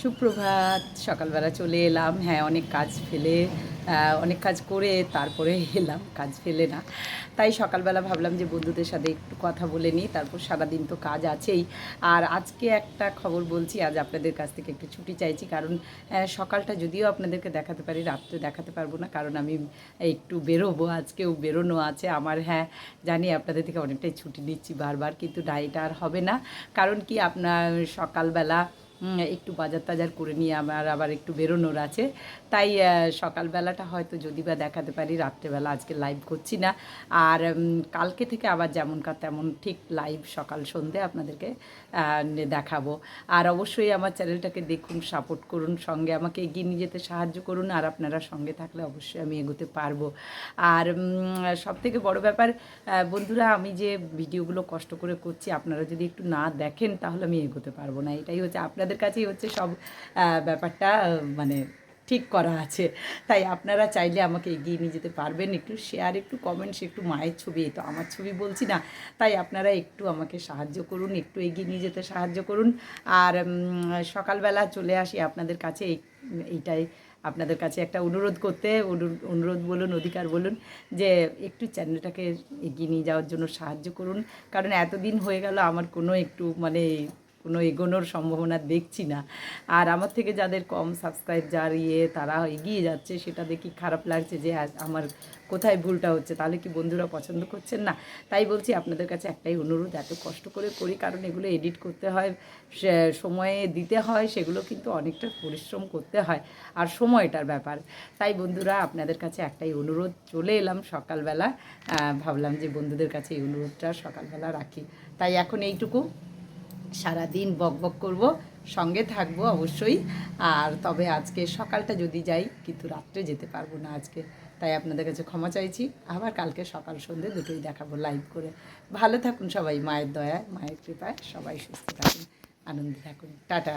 সুপ্রভাত, সকালবেলা চলে এলাম। হ্যাঁ অনেক কাজ ফেলে অনেক কাজ করে তারপরে এলাম। কাজ ফেলে না। তাই সকালবেলা ভাবলাম যে বন্ধুদের সাথে একটু কথা বলে নিই। তারপর সারাদিন তো কাজ আছেই। আর আজকে একটা খবর বলছি, আজ আপনাদের কাছ থেকে একটু ছুটি চাইছি। কারণ সকালটা যদিও আপনাদেরকে দেখাতে পারি, রাত্রে দেখাতে পারব না। কারণ আমি একটু বেরোবো, আজকেও বেরোনো আছে। আমার হ্যাঁ জানি আপনাদের থেকে অনেকটাই ছুটি নিচ্ছি বারবার, কিন্তু ডায়েটা আর হবে না। কারণ কি, আপনার সকালবেলা একটু বাজার টাজার করে নিয়ে আমার আবার একটু বেরোনোর আছে। তাই সকালবেলাটা হয়তো যদি বা দেখাতে পারি, রাত্রেবেলা আজকে লাইভ করছি না। আর কালকে থেকে আবার যেমনকার তেমন ঠিক লাইভ সকাল সন্ধে আপনাদেরকে দেখাবো। আর অবশ্যই আমার চ্যানেলটাকে দেখুন সাপোর্ট করুন, সঙ্গে আমাকে এগিয়ে নিয়ে যেতে সাহায্য করুন। আর আপনারা সঙ্গে থাকলে অবশ্যই আমি এগোতে পারব। আর সব থেকে বড় ব্যাপার বন্ধুরা, আমি যে ভিডিওগুলো কষ্ট করে করছি, আপনারা যদি একটু না দেখেন, তাহলে আমি এগোতে পারব না। এটাই হচ্ছে আপনাদের কাছেই হচ্ছে সব ব্যাপারটা মানে ঠিক করা আছে। তাই আপনারা চাইলে আমাকে এগিয়ে নিয়ে যেতে পারবেন, একটু শেয়ার একটু কমেন্টস একটু মায়ের ছবি তো আমার ছবি বলছি না। তাই আপনারা একটু আমাকে সাহায্য করুন, একটু এগিয়ে নিয়ে যেতে সাহায্য করুন। আর সকালবেলা চলে আসি আপনাদের কাছে, এই- এইটাই আপনাদের কাছে একটা অনুরোধ করতে, অনু- অনুরোধ বলুন, অধিকার বলুন, যে একটু চ্যানেলটাকে এগিয়ে নিয়ে যাওয়ার জন্য সাহায্য করুন। কারণ এতদিন হয়ে গেল, আমার কোনো একটু মানে কোনো এগোনোর সম্ভাবনা দেখছি না। আর আমার থেকে যাদের কম সাবস্ক্রাইব যার ইয়ে তারা এগিয়ে যাচ্ছে, সেটা দেখি খারাপ লাগছে যে আমার কোথায় ভুলটা হচ্ছে, তাহলে কি বন্ধুরা পছন্দ করছেন না? তাই বলছি আপনাদের কাছে একটাই অনুরোধ, এত কষ্ট করে করি, কারণ এগুলো এডিট করতে হয় সময়ে দিতে হয়, সেগুলো কিন্তু অনেকটা পরিশ্রম করতে হয়, আর সময়টার ব্যাপার। তাই বন্ধুরা, আপনাদের কাছে একটাই অনুরোধ, চলে এলাম সকালবেলা ভাবলাম যে বন্ধুদের কাছে এই অনুরোধটা সকালবেলা রাখি। তাই এখন এইটুকু। সারাদিন বক বক করব, সঙ্গে থাকব অবশ্যই। আর তবে আজকে সকালটা যদি যাই, কিন্তু রাত্রে যেতে পারব না আজকে। তাই আপনাদের কাছে ক্ষমা চাইছি। আবার কালকে সকাল সন্ধ্যে দুটোই দেখাবো লাইভ করে। ভালো থাকুন সবাই, মায়ের দয়ায়, মায়ের কৃপায় সবাই সুস্থ থাকুন, আনন্দে থাকুন। টাটা।